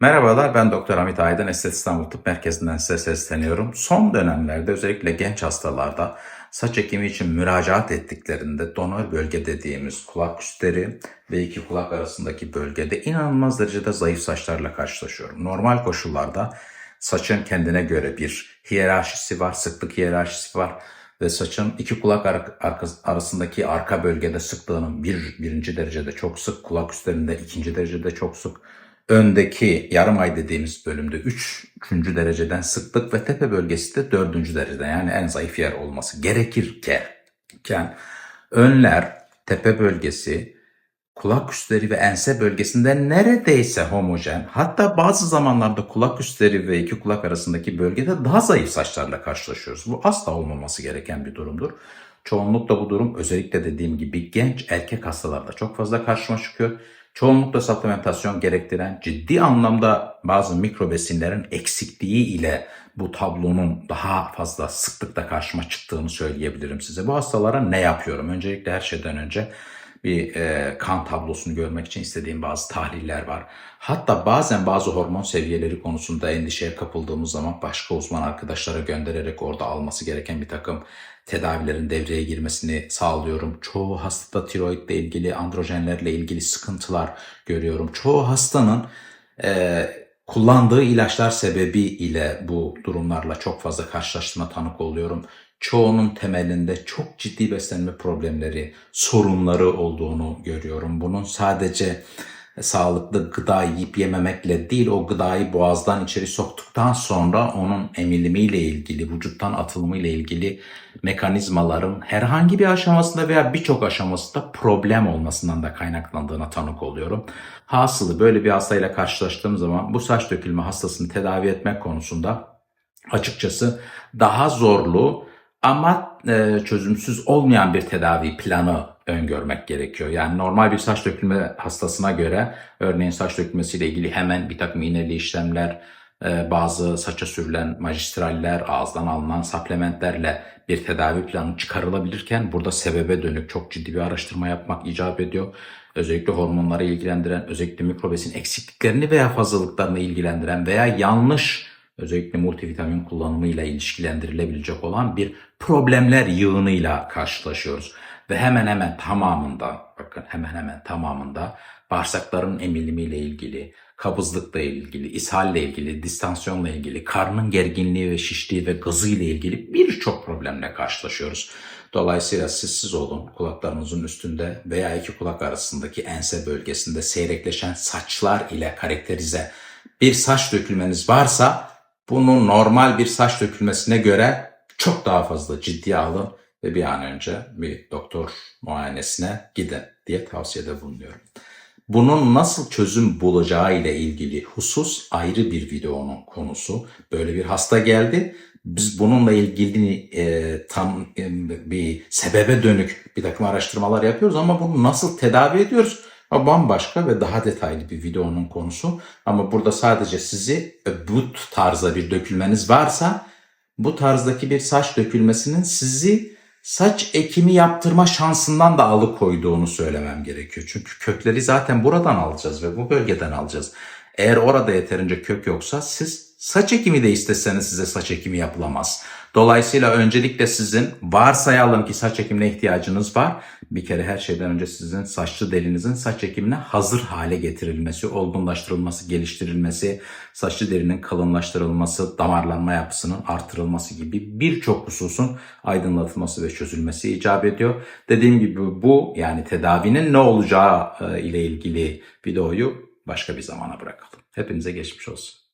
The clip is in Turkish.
Merhabalar, ben Doktor Hamit Aydın, Estet İstanbul Tıp Merkezi'nden size sesleniyorum. Son dönemlerde özellikle genç hastalarda saç ekimi için müracaat ettiklerinde donör bölge dediğimiz kulak üstleri ve iki kulak arasındaki bölgede inanılmaz derecede zayıf saçlarla karşılaşıyorum. Normal koşullarda saçın kendine göre bir hiyerarşisi var, sıklık hiyerarşisi var ve saçın iki kulak ar- arka- arasındaki arka bölgede sıklığının bir, birinci derecede çok sık, kulak üstlerinde ikinci derecede çok sık, öndeki yarım ay dediğimiz bölümde 3. üçüncü dereceden sıklık ve tepe bölgesi de 4. dereceden yani en zayıf yer olması gerekirken önler, tepe bölgesi, kulak üstleri ve ense bölgesinde neredeyse homojen hatta bazı zamanlarda kulak üstleri ve iki kulak arasındaki bölgede daha zayıf saçlarla karşılaşıyoruz. Bu asla olmaması gereken bir durumdur. Çoğunlukla bu durum özellikle dediğim gibi genç erkek hastalarda çok fazla karşıma çıkıyor. Çoğunlukla supplementasyon gerektiren ciddi anlamda bazı mikro besinlerin eksikliği ile bu tablonun daha fazla sıklıkla karşıma çıktığını söyleyebilirim size. Bu hastalara ne yapıyorum? Öncelikle her şeyden önce bir e, kan tablosunu görmek için istediğim bazı tahliller var. Hatta bazen bazı hormon seviyeleri konusunda endişeye kapıldığımız zaman başka uzman arkadaşlara göndererek orada alması gereken bir takım tedavilerin devreye girmesini sağlıyorum. Çoğu hastada tiroidle ilgili, androjenlerle ilgili sıkıntılar görüyorum. Çoğu hastanın e, kullandığı ilaçlar sebebiyle bu durumlarla çok fazla karşılaştığıma tanık oluyorum. Çoğunun temelinde çok ciddi beslenme problemleri, sorunları olduğunu görüyorum. Bunun sadece sağlıklı gıda yiyip yememekle değil o gıdayı boğazdan içeri soktuktan sonra onun emilimiyle ilgili, vücuttan atılımıyla ilgili mekanizmaların herhangi bir aşamasında veya birçok aşamasında problem olmasından da kaynaklandığına tanık oluyorum. Hasılı böyle bir hastayla karşılaştığım zaman bu saç dökülme hastasını tedavi etmek konusunda açıkçası daha zorlu ama e, çözümsüz olmayan bir tedavi planı öngörmek gerekiyor. Yani normal bir saç dökülme hastasına göre örneğin saç dökülmesiyle ilgili hemen bir takım iğneli işlemler, e, bazı saça sürülen magistraller, ağızdan alınan supplementlerle bir tedavi planı çıkarılabilirken burada sebebe dönük çok ciddi bir araştırma yapmak icap ediyor. Özellikle hormonları ilgilendiren, özellikle mikrobesin eksikliklerini veya fazlalıklarını ilgilendiren veya yanlış özellikle multivitamin kullanımıyla ilişkilendirilebilecek olan bir problemler yığınıyla karşılaşıyoruz. Ve hemen hemen tamamında, bakın hemen hemen tamamında bağırsakların emilimiyle ilgili, kabızlıkla ilgili, ishalle ilgili, distansiyonla ilgili, karnın gerginliği ve şişliği ve gazı ile ilgili birçok problemle karşılaşıyoruz. Dolayısıyla sessiz olun kulaklarınızın üstünde veya iki kulak arasındaki ense bölgesinde seyrekleşen saçlar ile karakterize bir saç dökülmeniz varsa bunu normal bir saç dökülmesine göre çok daha fazla ciddiye alın ve bir an önce bir doktor muayenesine gidin diye tavsiyede bulunuyorum. Bunun nasıl çözüm bulacağı ile ilgili husus ayrı bir videonun konusu. Böyle bir hasta geldi. Biz bununla ilgili e, tam e, bir sebebe dönük bir takım araştırmalar yapıyoruz ama bunu nasıl tedavi ediyoruz? O bambaşka ve daha detaylı bir videonun konusu. Ama burada sadece sizi e, bu tarzda bir dökülmeniz varsa bu tarzdaki bir saç dökülmesinin sizi saç ekimi yaptırma şansından da alıkoyduğunu söylemem gerekiyor. Çünkü kökleri zaten buradan alacağız ve bu bölgeden alacağız. Eğer orada yeterince kök yoksa siz saç ekimi de isteseniz size saç ekimi yapılamaz. Dolayısıyla öncelikle sizin varsayalım ki saç ekimine ihtiyacınız var. Bir kere her şeyden önce sizin saçlı derinizin saç ekimine hazır hale getirilmesi, olgunlaştırılması, geliştirilmesi, saçlı derinin kalınlaştırılması, damarlanma yapısının artırılması gibi birçok hususun aydınlatılması ve çözülmesi icap ediyor. Dediğim gibi bu yani tedavinin ne olacağı e, ile ilgili videoyu başka bir zamana bırakalım. Hepinize geçmiş olsun.